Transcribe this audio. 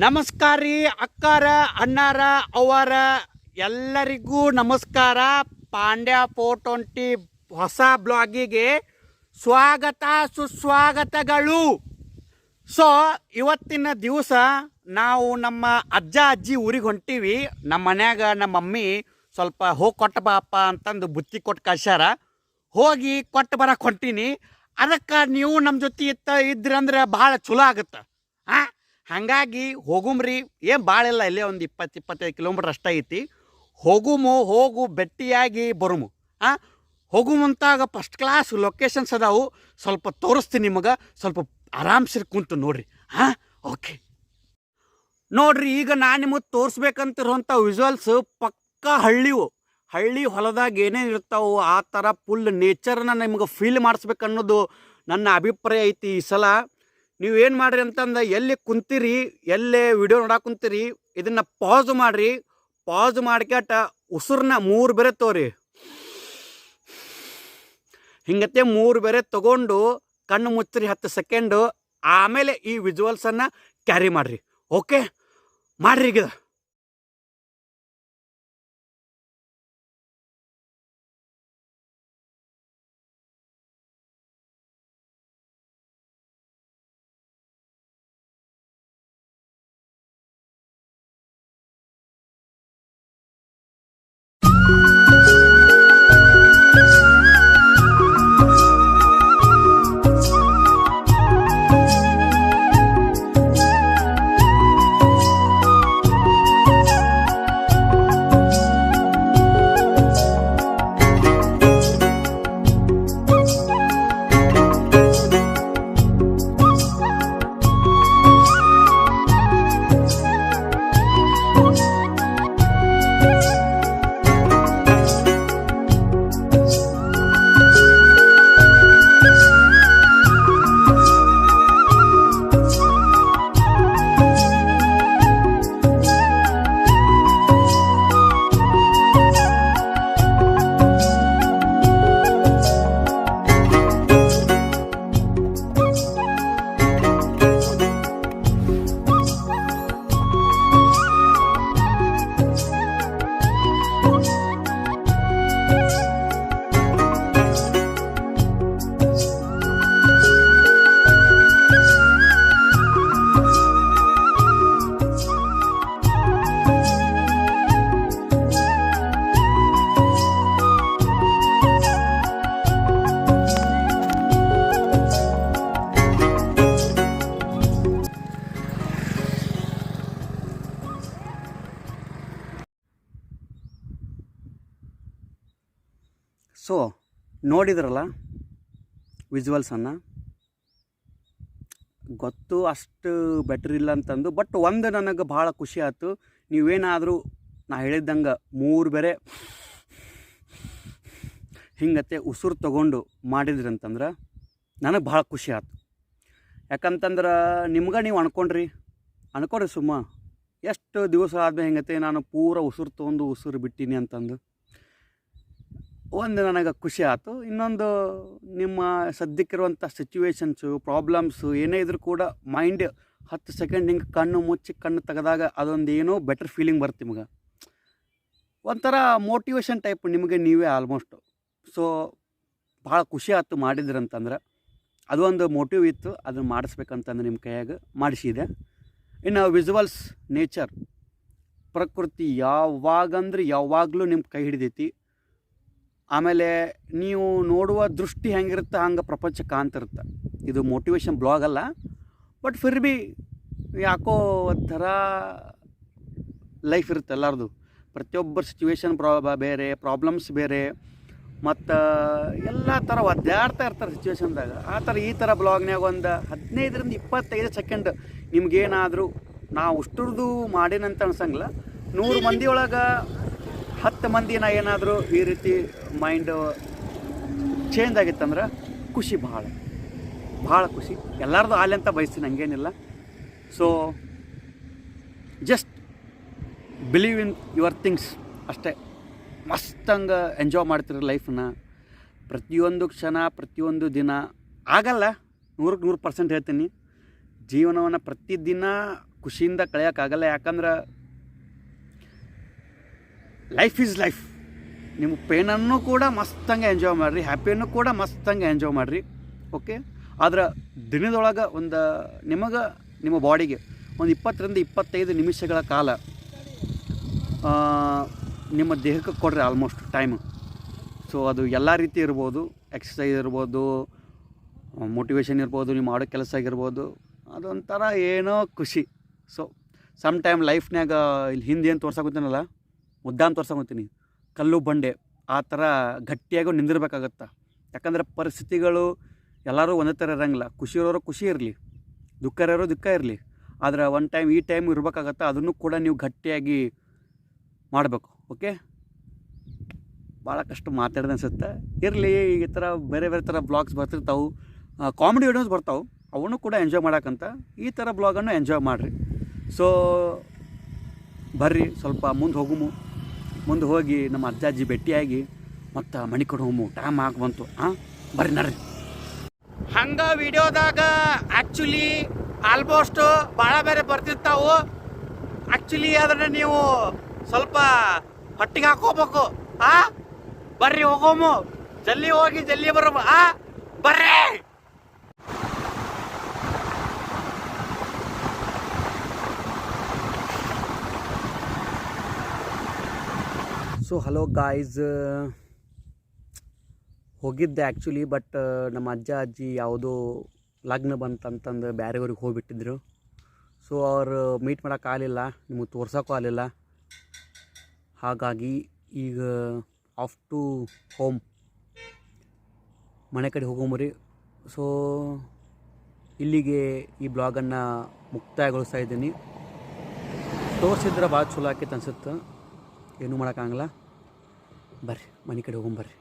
ನಮಸ್ಕಾರ ರೀ ಅಕ್ಕಾರ, ಅಣ್ಣಾರ ಅವರ ಎಲ್ಲರಿಗೂ ನಮಸ್ಕಾರ. ಪಾಂಡ್ಯ ಫೋರ್ ಟ್ವೆಂಟಿ ಹೊಸ ಬ್ಲಾಗಿಗೆ ಸ್ವಾಗತ, ಸುಸ್ವಾಗತಗಳು. ಸೊ ಇವತ್ತಿನ ದಿವಸ ನಾವು ನಮ್ಮ ಅಜ್ಜ, ಅಜ್ಜಿ ಊರಿಗೆ ಹೊಂಟೀವಿ. ನಮ್ಮ ಮನ್ಯಾಗ ನಮ್ಮ ಮಮ್ಮಿ ಸ್ವಲ್ಪ ಹೋಗಿ ಕೊಟ್ಟ ಬಾಪ ಅಂತಂದು ಬುತ್ತಿ ಕೊಟ್ಟು ಕಳ್ಸ್ಯಾರ. ಹೋಗಿ ಕೊಟ್ಟು ಬರಕ್ಕೆ ಹೊಂಟೀನಿ. ಅದಕ್ಕೆ ನೀವು ನಮ್ಮ ಜೊತೆ ಇತ್ತ ಇದ್ರಂದ್ರೆ ಭಾಳ ಚಲೋ ಆಗುತ್ತೆ. ಹಾಂ ಹಾಗಾಗಿ ಹೋಗುಮ್ರಿ, ಏನು ಭಾಳ ಇಲ್ಲ, ಇಲ್ಲೇ ಒಂದು ಇಪ್ಪತ್ತು, ಇಪ್ಪತ್ತೈದು ಕಿಲೋಮೀಟ್ರ್ ಅಷ್ಟೇ ಐತಿ. ಹೋಗುಮು, ಹೋಗು ಬೆಟ್ಟಿಯಾಗಿ ಬರುಮು. ಹಾಂ ಹೋಗು ಮುಂತಾಗ ಫಸ್ಟ್ ಕ್ಲಾಸ್ ಲೊಕೇಶನ್ಸ್ ಅದಾವು. ಸ್ವಲ್ಪ ತೋರಿಸ್ತೀನಿ ನಿಮಗೆ, ಸ್ವಲ್ಪ ಆರಾಮ್ಸಿರಿ ಕುಂತು ನೋಡ್ರಿ. ಹಾಂ ಓಕೆ ನೋಡ್ರಿ, ಈಗ ನಾನು ನಿಮಗೆ ತೋರಿಸ್ಬೇಕಂತಿರುವಂಥ ವಿಜುವಲ್ಸ್ ಪಕ್ಕ ಹಳ್ಳಿವು. ಹಳ್ಳಿ ಹೊಲದಾಗ ಏನೇನು ಇರ್ತಾವು, ಆ ಥರ ಫುಲ್ ನೇಚರ್ನ ನಿಮ್ಗೆ ಫೀಲ್ ಮಾಡಿಸ್ಬೇಕನ್ನೋದು ನನ್ನ ಅಭಿಪ್ರಾಯ ಐತಿ ಈ ಸಲ. ನೀವು ಏನು ಮಾಡ್ರಿ ಅಂತಂದ್ರೆ ಎಲ್ಲಿ ಕುಂತೀರಿ, ಎಲ್ಲೇ ವಿಡಿಯೋ ನೋಡಕ್ಕೆ ಕುಂತೀರಿ, ಇದನ್ನು ಪಾಸ್ ಮಾಡಿರಿ. ಪಾಸ್ ಮಾಡ್ಕೊಟ್ಟ ಉಸಿರನ್ನ ಮೂರು ಬೇರೆ ತೋರಿ. ಹಿಂಗತ್ತೆ ಮೂರು ಬೇರೆ ತಗೊಂಡು, ಕಣ್ಣು ಮುಚ್ಚಿರಿ ಹತ್ತು ಸೆಕೆಂಡು ಆಮೇಲೆ ಈ ವಿಜುವಲ್ಸನ್ನು ಕ್ಯಾರಿ ಮಾಡಿರಿ. ಓಕೆ ಮಾಡ್ರಿ ಈಗ. ಸೊ ನೋಡಿದ್ರಲ್ಲ ವಿಜುವಲ್ಸನ್ನು ಗೊತ್ತು ಅಷ್ಟು ಬೆಟ್ರ್ ಇಲ್ಲ ಅಂತಂದು ಬಟ್ ಒಂದು ನನಗೆ ಭಾಳ ಖುಷಿ ಆಯ್ತು. ನೀವೇನಾದರೂ ನಾ ಹೇಳಿದ್ದಂಗೆ ಮೂರು ಬೇರೆ ಹಿಂಗತ್ತೆ ಉಸಿರು ತಗೊಂಡು ಮಾಡಿದ್ರಿ ಅಂತಂದ್ರೆ ನನಗೆ ಭಾಳ ಖುಷಿ ಆಯ್ತು. ಯಾಕಂತಂದ್ರೆ ನಿಮ್ಗೆ ನೀವು ಅನ್ಕೊಂಡ್ರಿ ಅನ್ಕೊಂಡ್ರಿ ಸುಮ್ಮ ಎಷ್ಟು ದಿವಸ ಆದ್ಮೇಲೆ ಹಿಂಗತ್ತೆ, ನಾನು ಪೂರ ಉಸಿರು ತೊಗೊಂಡು ಉಸಿರು ಬಿಟ್ಟೀನಿ ಅಂತಂದು. ಒಂದು ನನಗೆ ಖುಷಿ ಆಯಿತು. ಇನ್ನೊಂದು ನಿಮ್ಮ ಸದ್ಯಕ್ಕಿರುವಂಥ ಸಿಚುವೇಶನ್ಸು ಪ್ರಾಬ್ಲಮ್ಸು ಏನೇ ಇದ್ರೂ ಕೂಡ ಮೈಂಡ್ ಹತ್ತು ಸೆಕೆಂಡ್ ಹಿಂಗೆ ಕಣ್ಣು ಮುಚ್ಚಿ ಕಣ್ಣು ತೆಗೆದಾಗ ಅದೊಂದು ಏನೋ ಬೆಟರ್ ಫೀಲಿಂಗ್ ಬರುತ್ತೆ ನಿಮಗೆ. ಒಂಥರ ಮೋಟಿವೇಶನ್ ಟೈಪ್ ನಿಮಗೆ ನೀವೇ ಆಲ್ಮೋಸ್ಟು ಸೊ ಭಾಳ ಖುಷಿ ಆಯ್ತು ಮಾಡಿದ್ರಂತಂದ್ರೆ, ಅದು ಒಂದು ಮೋಟಿವ್ ಇತ್ತು. ಅದನ್ನು ಮಾಡಿಸ್ಬೇಕಂತಂದ್ರೆ ನಿಮ್ಮ ಕೈಯಾಗ ಮಾಡಿಸಿದೆ ಇನ್ನು ವಿಜುವಲ್ಸ್ ನೇಚರ್ ಪ್ರಕೃತಿ ಯಾವಾಗಂದ್ರೆ ಯಾವಾಗಲೂ ನಿಮ್ಮ ಕೈ ಹಿಡಿದೈತಿ. ಆಮೇಲೆ ನೀವು ನೋಡುವ ದೃಷ್ಟಿ ಹೆಂಗಿರುತ್ತೆ, ಹಂಗೆ ಪ್ರಪಂಚ ಕಾಣ್ತಿರುತ್ತೆ. ಇದು ಮೋಟಿವೇಶನ್ ಬ್ಲಾಗ್ ಅಲ್ಲ ಬಟ್ ಫಿರ್ ಬಿ ಯಾಕೋ ಒಂಥರ ಲೈಫ್ ಇರುತ್ತೆ ಎಲ್ಲರದು. ಪ್ರತಿಯೊಬ್ಬರ ಸಿಚುವೇಶನ್ ಪ್ರಾ ಬೇರೆ ಪ್ರಾಬ್ಲಮ್ಸ್ ಬೇರೆ, ಮತ್ತು ಎಲ್ಲ ಥರ ಒದ್ದಾಡ್ತಾ ಇರ್ತಾರೆ ಸಿಚುವೇಶನ್ದಾಗ ಆ ಥರ ಈ ಥರ ಬ್ಲಾಗ್ನಾಗ ಒಂದು ಹದಿನೈದರಿಂದ ಇಪ್ಪತ್ತೈದು ಸೆಕೆಂಡ್ ನಿಮ್ಗೇನಾದರೂ ನಾವು ಅಷ್ಟರದ್ದು ಮಾಡೇನಂತ ಅನ್ಸಂಗಿಲ್ಲ. ನೂರು ಮಂದಿ ಒಳಗೆ ಹತ್ತು ಮಂದಿನ ಏನಾದರೂ ಈ ರೀತಿ ಮೈಂಡು ಚೇಂಜ್ ಆಗಿತ್ತಂದ್ರೆ ಖುಷಿ ಭಾಳ ಭಾಳ ಖುಷಿ. ಎಲ್ಲರದು ಆಲೆ ಅಂತ ಬಯಸ್ತೀನಿ, ಹಂಗೇನಿಲ್ಲ. So just believe in your things ಅಷ್ಟೇ. ಮಸ್ತಂಗೆ ಎಂಜಾಯ್ ಮಾಡ್ತೀರಿ ಲೈಫನ್ನ ಪ್ರತಿಯೊಂದು ಕ್ಷಣ, ಪ್ರತಿಯೊಂದು ದಿನ, ಆಗಲ್ಲ ನೂರಕ್ಕೆ ನೂರು ಪರ್ಸೆಂಟ್ ಹೇಳ್ತೀನಿ. ಜೀವನವನ್ನು ಪ್ರತಿದಿನ ಖುಷಿಯಿಂದ ಕಳೆಯೋಕ್ಕಾಗಲ್ಲ ಯಾಕಂದ್ರೆ ಲೈಫ್ ಈಸ್ ಲೈಫ್ ನಿಮ್ಮ ಪೇನನ್ನು ಕೂಡ ಮಸ್ತಂಗೆ ಎಂಜಾಯ್ ಮಾಡಿರಿ ಹ್ಯಾಪಿಯನ್ನು ಕೂಡ ಮಸ್ತಂಗೆ ಎಂಜಾಯ್ ಮಾಡಿರಿ ಓಕೆ ಆದ್ರೆ ದಿನದೊಳಗೆ ಒಂದು, ನಿಮಗೆ, ನಿಮ್ಮ ಬಾಡಿಗೆ ಒಂದು ಇಪ್ಪತ್ತರಿಂದ ಇಪ್ಪತ್ತೈದು ನಿಮಿಷಗಳ ಕಾಲ ನಿಮ್ಮ ದೇಹಕ್ಕೆ ಕೊಡ್ರಿ ಆಲ್ಮೋಸ್ಟ್ ಟೈಮ್ ಸೊ ಅದು ಎಲ್ಲ ರೀತಿ ಇರ್ಬೋದು. ಎಕ್ಸಸೈಸ್ ಇರ್ಬೋದು ಮೋಟಿವೇಶನ್ ಇರ್ಬೋದು, ನೀವು ಮಾಡೋ ಕೆಲಸ ಆಗಿರ್ಬೋದು. ಅದೊಂಥರ ಏನೋ ಖುಷಿ. ಸೊ ಸಮ್ ಟೈಮ್ ಲೈಫ್ನಾಗ ಇಲ್ಲಿ ಹಿಂದೆ ಏನು ತೋರ್ಸಕತ್ತೀನಲ್ಲ ಮುದ್ದಾನ್ ತೋರ್ಸ್ಕೊತೀನಿ. ಕಲ್ಲು ಬಂಡೆ, ಆ ಥರ ಗಟ್ಟಿಯಾಗಿ ನಿಂದಿರ್ಬೇಕಾಗತ್ತೆ? ಯಾಕಂದ್ರೆ ಪರಿಸ್ಥಿತಿಗಳು ಎಲ್ಲರೂ ಒಂದೇ ಥರ ಇರೋಂಗಿಲ್ಲ. ಖುಷಿ ಇರೋರು ಖುಷಿ ಇರಲಿ, ದುಃಖ ಇರೋರು ದುಃಖ ಇರಲಿ. ಆದ್ರೆ ಒನ್ ಟೈಮ್ ಈ ಟೈಮ್ ಇರ್ಬೇಕಾಗತ್ತೆ? ಅದನ್ನು ಕೂಡ ನೀವು ಗಟ್ಟಿಯಾಗಿ ಮಾಡಬೇಕು ಓಕೆ ಭಾಳ ಕಷ್ಟ ಮಾತಾಡಿದೆ ಅನ್ಸುತ್ತೆ. ಇರಲಿ, ಈ ಥರ ಬೇರೆ ಬೇರೆ ಥರ ಬ್ಲಾಗ್ಸ್ ಬರ್ತಿರ್ತಾವೆ. ಕಾಮಿಡಿ ವಿಡಿಯೋಸ್ ಬರ್ತಾವೆ. ಅವನು ಕೂಡ ಎಂಜಾಯ್ ಮಾಡೋಕ್ಕಂತ ಈ ಥರ ಬ್ಲಾಗನ್ನು ಎಂಜಾಯ್ ಮಾಡಿರಿ. ಸೊ ಬರ್ರಿ, ಸ್ವಲ್ಪ ಮುಂದೆ ಹೋಗುಮು. ಮುಂದೆ ಹೋಗಿ ನಮ್ಮ ಅಜ್ಜಾಜಿ ಭೇಟಿಯಾಗಿ ಮತ್ತು ಮಣಿ ಕಡೆ ಹೋಮು ಟೈಮ್ ಆಗಿ ಬಂತು. ಹಾಂ ಬರ್ರಿ ನಡ್ರಿ. ಹಂಗೆ ವಿಡಿಯೋದಾಗ ಆ್ಯಕ್ಚುಲಿ ಆಲ್ಮೋಸ್ಟ್ ಭಾಳ ಬೇರೆ ಬರ್ತಿರ್ತಾವು. ಆ್ಯಕ್ಚುಲಿ ಅದನ್ನು ನೀವು ಸ್ವಲ್ಪ ಹೊಟ್ಟಿಗೆ ಹಾಕೋಬೇಕು ಆ, ಬರ್ರಿ ಹೋಗೋಮು. ಜಲ್ದಿ ಹೋಗಿ ಜಲ್ದಿ ಬರೋಮು. ಆ, ಬರ್ರಿ. ಸೊ ಹಲೋ ಗಾಯ್ಸ್ ಹೋಗಿದ್ದೆ ಆ್ಯಕ್ಚುಲಿ ಬಟ್ ನಮ್ಮ ಅಜ್ಜ, ಅಜ್ಜಿ ಯಾವುದೋ ಲಗ್ನ ಬಂತಂತಂದು ಬೇರೆಯವ್ರಿಗೆ ಹೋಗಿಬಿಟ್ಟಿದ್ರು. ಸೊ ಅವರು ಮೀಟ್ ಮಾಡೋಕ್ಕಾಗಲಿಲ್ಲ ನಿಮಗೆ ತೋರ್ಸೋಕ್ಕೂ ಆಗಲಿಲ್ಲ. ಹಾಗಾಗಿ ಈಗ ಆಫ್ ಟು ಹೋಮ್ ಮನೆ ಕಡೆ ಹೋಗೋಮರಿ ಸೊ ಇಲ್ಲಿಗೆ ಈ ಬ್ಲಾಗನ್ನು ಮುಕ್ತಾಯಗೊಳಿಸ್ತಾ ಇದ್ದೀನಿ. ತೋರಿಸಿದ್ರೆ ಭಾಳ ಚಲೋ ಆಕೈತೆ ಅನ್ಸುತ್ತೆ. ಏನೂ ಮಾಡೋಕ್ಕಾಗಲ್ಲ ಬರ್ರಿ ಮನೆ ಕಡೆ ಹೋಗೊಂಬರ್ರಿ